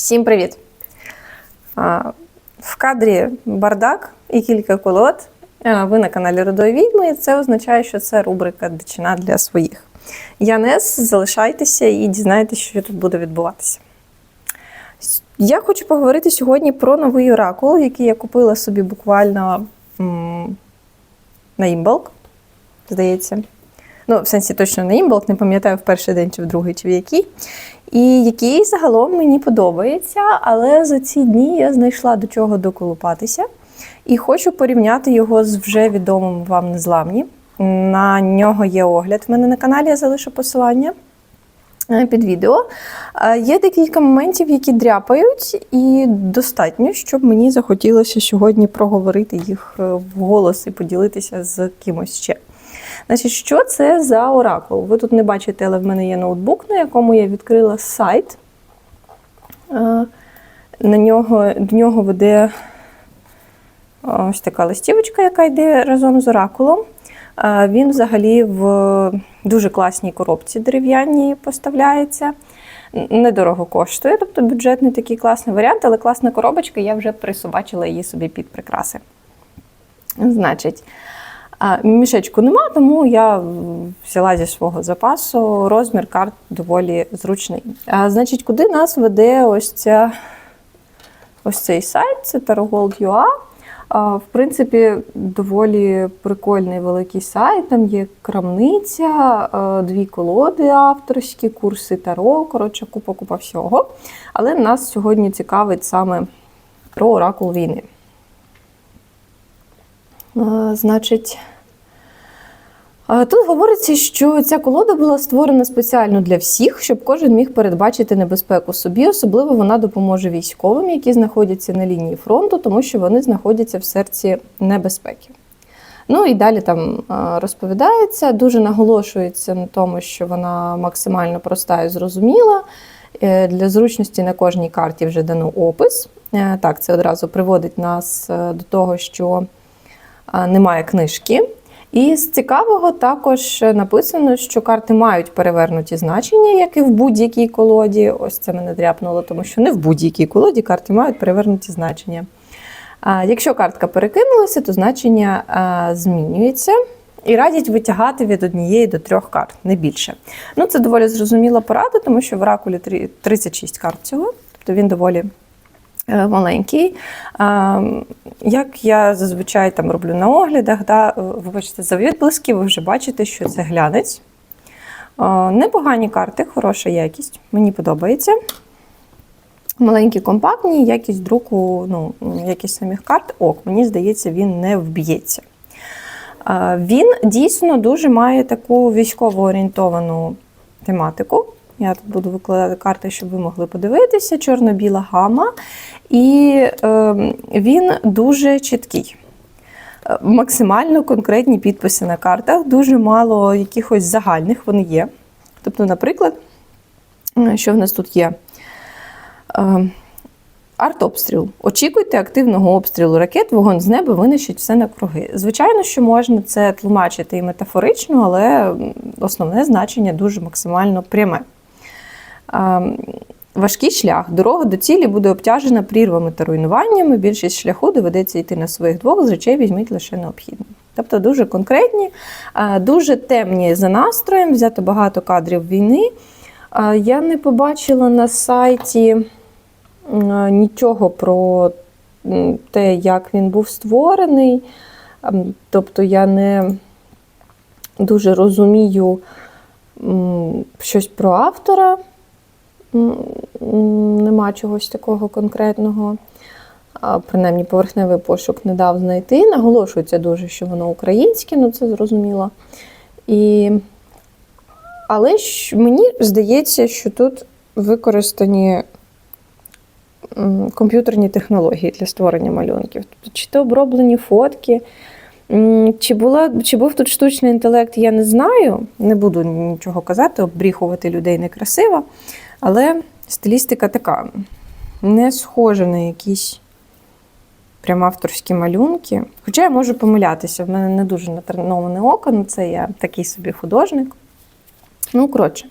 Всім привіт! В кадрі бардак і кілька колод. Ви на каналі Родої Відьми, і це означає, що це рубрика Дичина для своїх. Я Нес, залишайтеся і дізнайтеся, що тут буде відбуватися. Я хочу поговорити сьогодні про новий оракул, який я купила собі буквально м, на імбалк, здається. Ну, в сенсі точно на імбалк, не пам'ятаю в перший день, чи в другий, чи в який. І який загалом мені подобається, але за ці дні я знайшла до чого доколупатися. І хочу порівняти його з вже відомим вам незламні. На нього є огляд в мене на каналі, я залишу посилання е, під відео. Е, Є декілька моментів, які дряпають, і достатньо, щоб мені захотілося сьогодні проговорити їх е, вголос і поділитися з кимось ще. Значить, що це за оракул? Ви тут не бачите, але в мене є ноутбук, на якому я відкрила сайт. Е, На нього, до нього веде ось така листівочка, яка йде разом з оракулом. Е, Він взагалі в дуже класній коробці дерев'яній поставляється. Недорого коштує, тобто бюджетний такий класний варіант, але класна коробочка, я вже присобачила її собі під прикраси. Значить, Мішечку нема, тому я взяла зі свого запасу. Розмір карт доволі зручний. А, Значить, куди нас веде ось, ця, ось цей сайт? Це Tarogold.ua. В принципі, доволі прикольний великий сайт. Там є крамниця, дві колоди авторські, курси Таро, коротше, купа-купа всього. Але нас сьогодні цікавить саме про оракул війни. Е, Значить, е, тут говориться, що ця колода була створена спеціально для всіх, щоб кожен міг передбачити небезпеку собі. Особливо вона допоможе військовим, які знаходяться на лінії фронту, тому що вони знаходяться в серці небезпеки. Ну і далі там е, розповідається, дуже наголошується на тому, що вона максимально проста і зрозуміла. Для зручності на кожній карті вже дано опис. Так, це одразу приводить нас до того, що немає книжки. І з цікавого також написано, що карти мають перевернуті значення, як і в будь-якій колоді. Ось це мене дряпнуло, тому що не в будь-якій колоді карти мають перевернуті значення. Якщо картка перекинулася, то значення змінюється. І радять витягати від однієї до трьох карт, не більше. Ну, це доволі зрозуміла порада, тому що в оракулі 36 карт цього, тобто він доволі е, маленький. Як я зазвичай там роблю на оглядах, да, е, ви бачите, за відблиски, ви вже бачите, що це глянець. Непогані карти, хороша якість, мені подобається. Маленькі, компактні, якість друку, ну, якість самих карт, ок, мені здається, він не вб'ється. Він дійсно дуже має таку військово орієнтовану тематику. Я тут буду викладати карти, щоб ви могли подивитися. Чорно-біла гама. І е, він дуже чіткий. Е, Максимально конкретні підписи на картах, дуже мало якихось загальних вони є. Тобто, наприклад, що в нас тут є? Е, Артобстріл. Очікуйте активного обстрілу ракет, вогонь з неба винищить все на круги. Звичайно, що можна це тлумачити і метафорично, але основне значення дуже максимально пряме. Важкий шлях. Дорога до цілі буде обтяжена прірвами та руйнуваннями. Більшість шляху доведеться йти на своїх двох, з речей візьміть лише необхідне. Тобто дуже конкретні, дуже темні за настроєм, взято багато кадрів війни. Я не побачила на сайті нічого про те, як він був створений. Тобто я не дуже розумію щось про автора. Нема чогось такого конкретного. Принаймні, поверхневий пошук не дав знайти. Наголошується дуже, що воно українське, ну це зрозуміло. І... Але ж мені здається, що тут використані комп'ютерні технології для створення малюнків. Тобто, чи то оброблені фотки, чи, була, чи був тут штучний інтелект, я не знаю. Не буду нічого казати, обріхувати людей некрасиво. Але стилістика така не схожа на якісь прям авторські малюнки. Хоча я можу помилятися, в мене не дуже натреноване око, ну це я такий собі художник. Ну, коротше.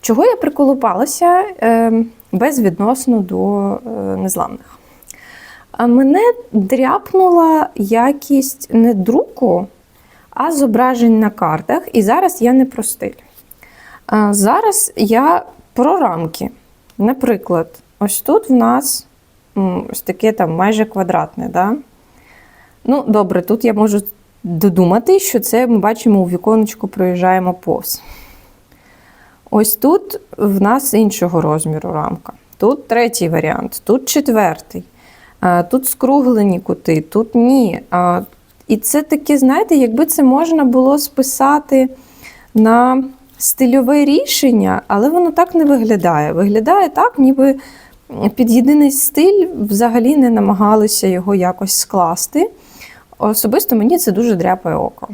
Чого я приколупалася е, безвідносно до е, незламних? А мене дряпнула якість не друку, а зображень на картах. І зараз я не про стиль. А, зараз я про рамки. Наприклад, ось тут в нас ось таке там майже квадратне. Да? Ну, добре, тут я можу додумати, що це ми бачимо у віконечку, проїжджаємо повз. Ось тут в нас іншого розміру рамка. Тут третій варіант, тут четвертий. Тут скруглені кути, тут ні. І це таке, знаєте, якби це можна було списати на стильове рішення, але воно так не виглядає. Виглядає так, ніби під єдиний стиль взагалі не намагалися його якось скласти. Особисто мені це дуже дряпає око.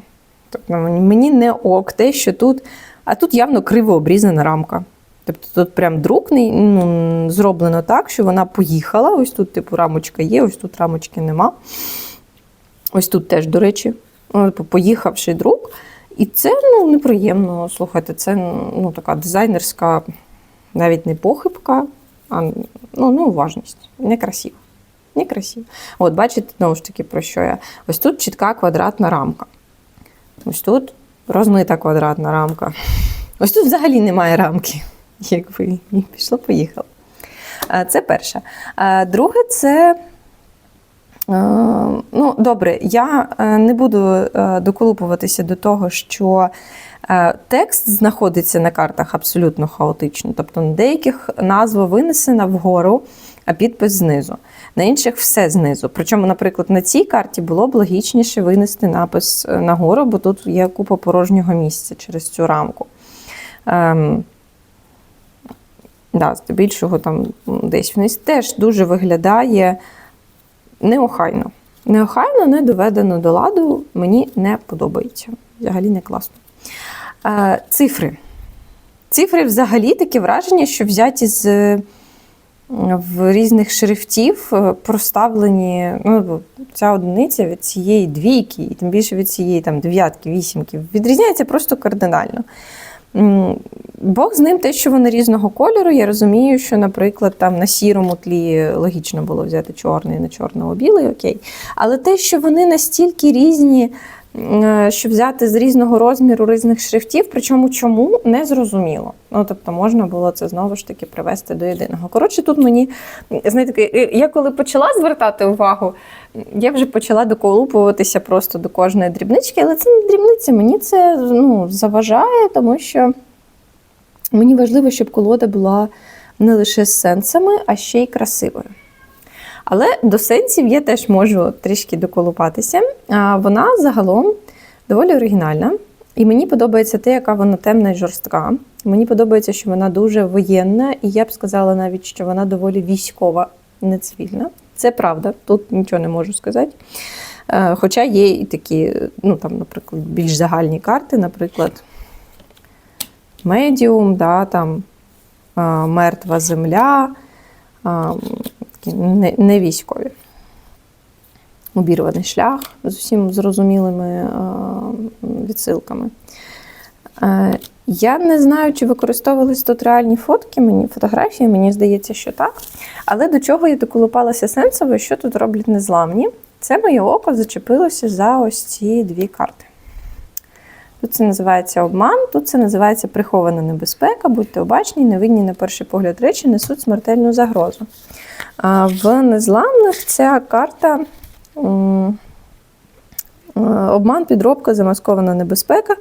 Тобто мені не ок те, що тут, а тут явно криво обрізана рамка. Тобто тут прям друк ну, зроблено так, що вона поїхала. Ось тут, типу, рамочка є, ось тут рамочки нема. Ось тут теж, до речі, типу, поїхавший друк. І це ну, неприємно. Слухайте, це ну, така дизайнерська, навіть не похибка, а ну, неуважність. Некрасиво. Некрасиво. От, бачите, знову ж таки, про що я. Ось тут чітка квадратна рамка. Ось тут розмита квадратна рамка. Ось тут взагалі немає рамки. Якби пішло, поїхало. Це перше. Друге, це. е, Ну, добре, я е, не буду е, доколупуватися до того, що текст знаходиться на картах абсолютно хаотично. Тобто на деяких назва винесена вгору, а підпис знизу. На інших все знизу. Причому, наприклад, на цій карті було б логічніше винести напис нагору, бо тут є купа порожнього місця через цю рамку. Да, здебільшого там десь вниз теж дуже виглядає неохайно. Неохайно, не доведено до ладу, мені не подобається. Взагалі не класно. Е, цифри. Цифри взагалі таке враження, що взяті з е, в різних шрифтів, е, проставлені ну, ця одиниця від цієї двійки, і тим більше від цієї там, дев'ятки, вісімки, відрізняється просто кардинально. Бог з ним те, що вони різного кольору. Я розумію, що, наприклад, там на сірому тлі логічно було взяти чорний, на чорного-білий, окей. Але те, що вони настільки різні, що взяти з різного розміру різних шрифтів, причому чому не зрозуміло. Ну, тобто, можна було це знову ж таки привести до єдиного. Коротше, тут мені, знаєте, я коли почала звертати увагу, я вже почала доколупуватися просто до кожної дрібнички, але це не дрібниця, мені це ну, заважає, тому що мені важливо, щоб колода була не лише з сенсами, а ще й красивою. Але до сенсів я теж можу трішки доколупатися. Вона загалом доволі оригінальна. І мені подобається те, яка вона темна і жорстка. Мені подобається, що вона дуже воєнна, і я б сказала навіть, що вона доволі військова, не цивільна. Це правда, тут нічого не можу сказати. Е, Хоча є і такі, ну там, наприклад, більш загальні карти, наприклад, медіум, да, там, е, мертва земля, такі не, військові. Обірваний шлях з усім зрозумілими е, відсилками. Е, Я не знаю, чи використовувались тут реальні фотки, мені фотографії, мені здається, що так. Але до чого я доколупалася сенсово, що тут роблять незламні? Це моє око зачепилося за ось ці дві карти. Тут це називається обман, тут це називається прихована небезпека. Будьте обачні, невинні на перший погляд речі несуть смертельну загрозу. В незламних ця карта обман, підробка, замаскована небезпека.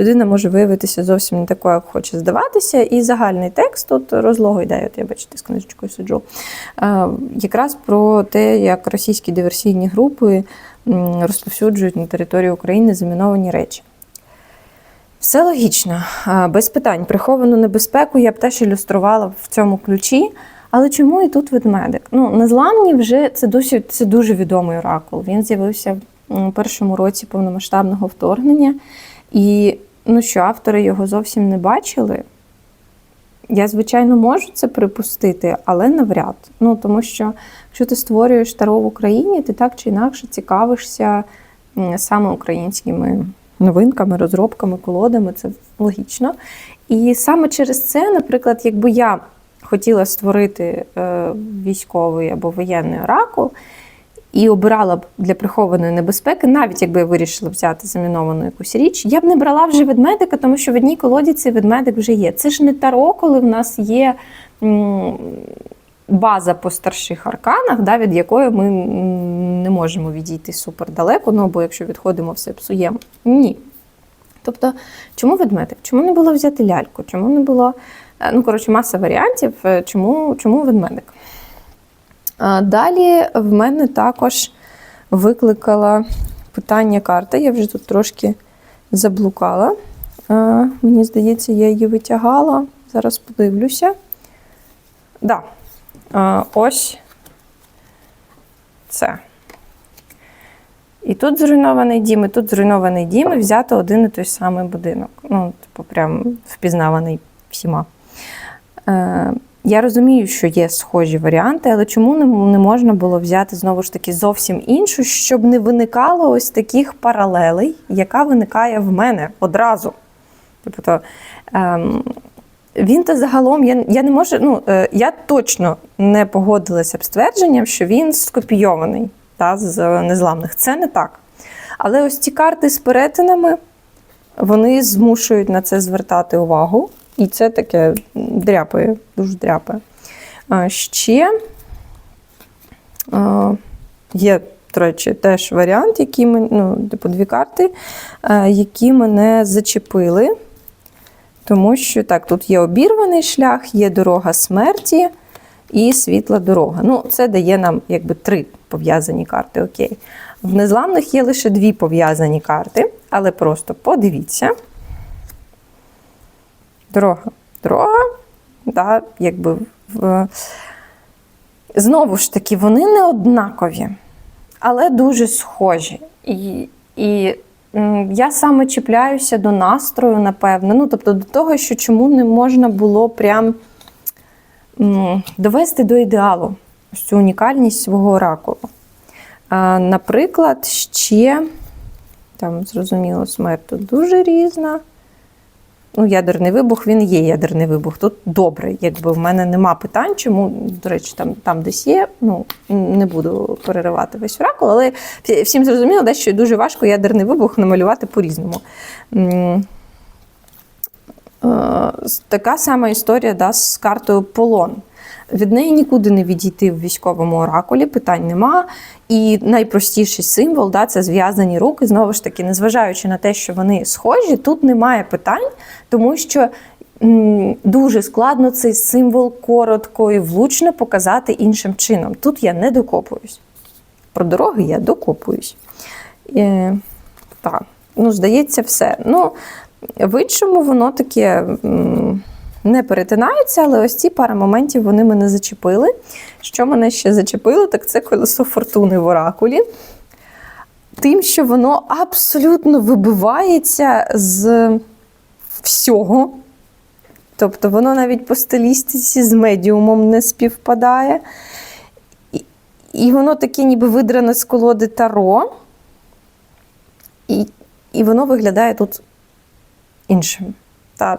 Людина може виявитися зовсім не такою, як хоче здаватися. І загальний текст тут розлого йде, от я бачите, з книжечкою сиджу. Якраз про те, як російські диверсійні групи розповсюджують на території України заміновані речі. Все логічно, без питань. Приховану небезпеку я б теж ілюструвала в цьому ключі. Але чому і тут ведмедик? Ну, незламні вже це досі це дуже відомий оракул. Він з'явився у першому році повномасштабного вторгнення. І ну що, автори його зовсім не бачили. Я, звичайно, можу це припустити, але навряд. Ну, тому що якщо ти створюєш таро в Україні, ти так чи інакше цікавишся саме українськими новинками, розробками, колодами, це логічно. І саме через це, наприклад, якби я хотіла створити е, військовий або воєнний оракул, і обирала б для прихованої небезпеки, навіть якби я вирішила взяти заміновану якусь річ, я б не брала вже ведмедика, тому що в одній колоді цей ведмедик вже є. Це ж не таро, коли в нас є база по старших арканах, да, від якої ми не можемо відійти супер далеко, ну бо якщо відходимо, все псуємо. Ні. Тобто, чому ведмедик? Чому не було взяти ляльку? Чому не було. Е, Ну, коротше, маса варіантів, е, чому, чому ведмедик? А Далі в мене також викликала питання карта. Я вже тут трошки заблукала. Мені здається, я її витягала. Зараз подивлюся. Да. Ось це. І тут зруйнований дім, і тут зруйнований дім, і взято один і той самий будинок. Ну, типу, прям впізнаваний всіма. Е, я розумію, що є схожі варіанти, але чому не, можна було взяти знову ж таки зовсім іншу, щоб не виникало ось таких паралелей, яка виникає в мене одразу. Тобто, ем, він то загалом, я, я не можу, ну, е, я точно не погодилася б з твердженням, що він скопійований та, з незламних. Це не так. Але ось ці карти з перетинами, вони змушують на це звертати увагу. І це таке дряпає, дуже дряпає. Ще є, до речі, теж варіант, який мен- ну, типу дві карти, які мене зачепили. Тому що так, тут є обірваний шлях, є дорога смерті і світла дорога. Ну, це дає нам якби три пов'язані карти. Окей. В незламних є лише дві пов'язані карти, але просто подивіться. Дорога. Дорога, да, якби в... знову ж таки, вони не однакові, але дуже схожі. І, і я саме чіпляюся до настрою, напевно. Ну, тобто до того, що чому не можна було прям довести до ідеалу цю унікальність свого оракулу. Наприклад, ще там, зрозуміло, смерть тут дуже різна. Ну, ядерний вибух, він є ядерний вибух. Тут добре, якби в мене нема питань, чому, до речі, там, там десь є. Ну, не буду переривати весь оракул, але всім зрозуміло, де, що дуже важко ядерний вибух намалювати по-різному. Е, Така сама історія да, з картою Полон. Від неї нікуди не відійти в військовому оракулі, питань нема. І найпростіший символ да, це зв'язані руки. Знову ж таки, незважаючи на те, що вони схожі, тут немає питань, тому що дуже складно цей символ коротко і влучно показати іншим чином. Тут я не докопуюсь. Про дороги я докопуюсь. Е, так, ну, здається, все. Ну, в іншому воно таке. Не перетинаються, але ось ці пара моментів вони мене зачепили. Що мене ще зачепило, так це колесо фортуни в оракулі. Тим, що воно абсолютно вибивається з всього. Тобто воно навіть по стилістиці з медіумом не співпадає. І, і воно таке ніби видране з колоди Таро. І, і воно виглядає тут іншим. Та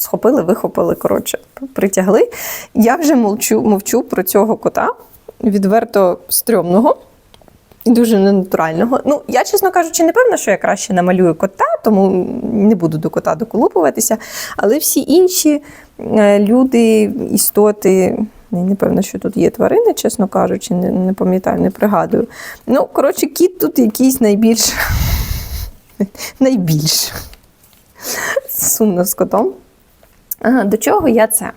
схопили, вихопили, коротше, притягли. Я вже мовчу, мовчу про цього кота, відверто стрьомного і дуже ненатурального. Ну, я, чесно кажучи, не певна, що я краще намалюю кота, тому не буду до кота доколупуватися. Але всі інші е, люди, істоти. Не певна, що тут є тварини, чесно кажучи, не, не пам'ятаю, не пригадую. Ну, коротше, кіт тут якийсь найбільш. найбільш. Сумно з котом. До чого я це?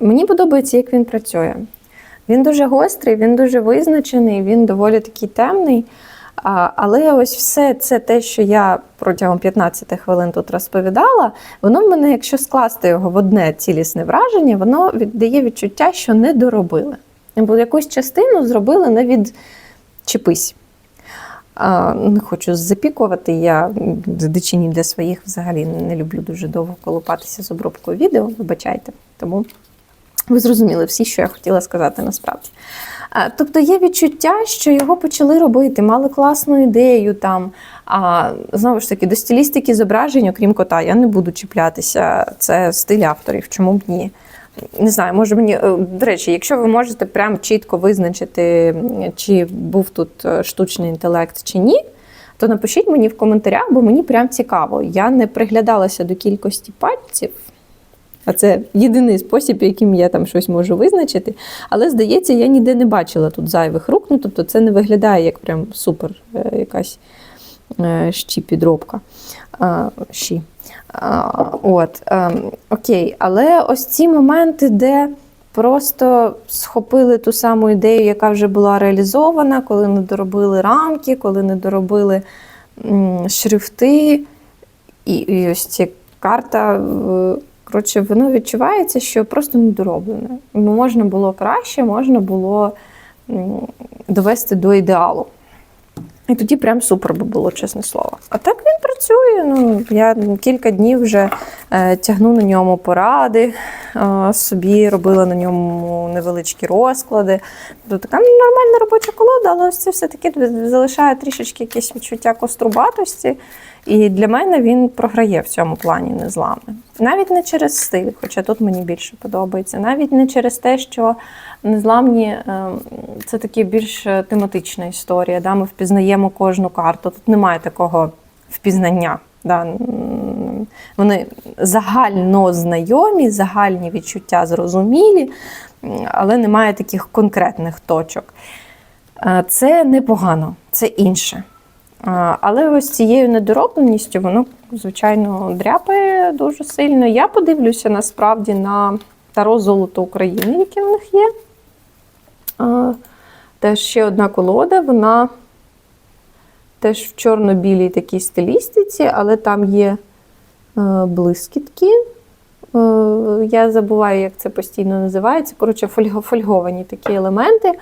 Мені подобається, як він працює. Він дуже гострий, він дуже визначений, він доволі такий темний. Але ось все це те, що я протягом 15 хвилин тут розповідала, воно в мене, якщо скласти його в одне цілісне враження, воно віддає відчуття, що не доробили. Бо якусь частину зробили не від чепись. А, Не хочу запікувати. Я дичині для своїх взагалі не люблю дуже довго колупатися з обробкою відео, вибачайте. Тому ви зрозуміли всі, що я хотіла сказати насправді. Тобто є відчуття, що його почали робити, мали класну ідею там, А знову ж таки, до стилістики зображень, окрім кота, я не буду чіплятися. Це стиль авторів. Чому б ні? Не знаю, може мені е, до речі, якщо ви можете прям чітко визначити, чи був тут е, штучний інтелект чи ні, то напишіть мені в коментарях, бо мені прям цікаво. Я не приглядалася до кількості пальців. А це єдиний спосіб, яким я там щось можу визначити. Але здається, я ніде не бачила тут зайвих рук. Ну, тобто це не виглядає як прям супер е, якась щі підробка. Щі. От, е, окей, але ось ці моменти, де просто схопили ту саму ідею, яка вже була реалізована, коли не доробили рамки, коли не доробили шрифти, і, і ось ця карта. е, Коротше, воно відчувається, що просто недороблене. Можна було краще, можна було довести до ідеалу. І тоді прям супер би було, чесне слово. А так він працює. Ну, я кілька днів вже е, тягну на ньому поради, е, собі робила на ньому невеличкі розклади. То така нормальна робоча колода, але це все-таки залишає трішечки якесь відчуття кострубатості. І для мене він програє в цьому плані незламний. Навіть не через стиль, хоча тут мені більше подобається, навіть не через те, що незламні е, це такі більш тематична історія. Да? Ми впізнаємо кожну карту. Тут немає такого впізнання. Да? Вони загально знайомі, загальні відчуття зрозумілі, але немає таких конкретних точок. Е, Це непогано, це інше. Але ось цією недоробленістю воно, звичайно, дряпає дуже сильно. Я подивлюся насправді на Таро Золото України, яке в них є. Теж ще одна колода, вона теж в чорно-білій такій стилістиці, але там є е, блискітки. Е, Я забуваю, як це постійно називається. Коротше, фольго- фольговані такі елементи.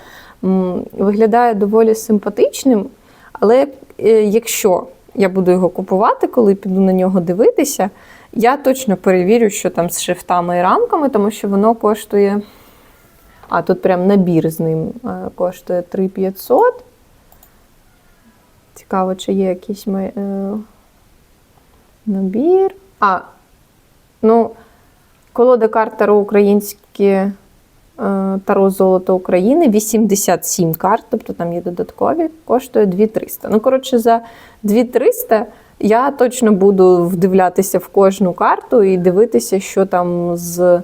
Виглядає доволі симпатичним. Але е, якщо я буду його купувати, коли піду на нього дивитися, я точно перевірю, що там з шрифтами і рамками, тому що воно коштує. А, тут прям набір з ним коштує 3500. Цікаво, чи є якийсь май- е, набір. А, ну, колода карт Таро українські е, Таро Золото України 87 карт, тобто там є додаткові, коштує 2300. Ну, коротше, за 2300 я точно буду вдивлятися в кожну карту і дивитися, що там з е,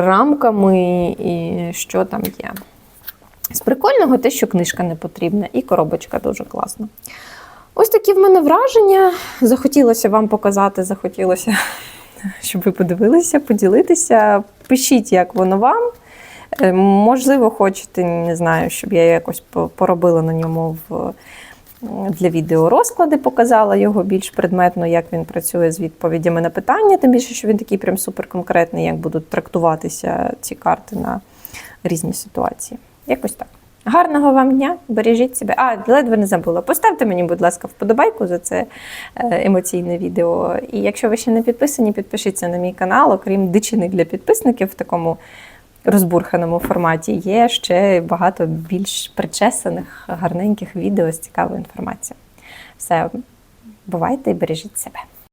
рамками і що там є. З прикольного те, що книжка не потрібна, і коробочка дуже класна. Ось такі в мене враження. Захотілося вам показати, захотілося, щоб ви подивилися, поділитися. Пишіть, як воно вам. Е, Можливо, хочете, не знаю, щоб я якось поробила на ньому в, для відео розклади, показала його більш предметно, як він працює з відповідями на питання, тим більше, що він такий прям суперконкретний, як будуть трактуватися ці карти на різні ситуації. Якось так. Гарного вам дня, бережіть себе. А, ледве не забула. Поставте мені, будь ласка, вподобайку за це е, емоційне відео. І якщо ви ще не підписані, підпишіться на мій канал. Окрім дичини для підписників в такому розбурханому форматі, є ще багато більш причесаних, гарненьких відео з цікавою інформацією. Все, бувайте і бережіть себе.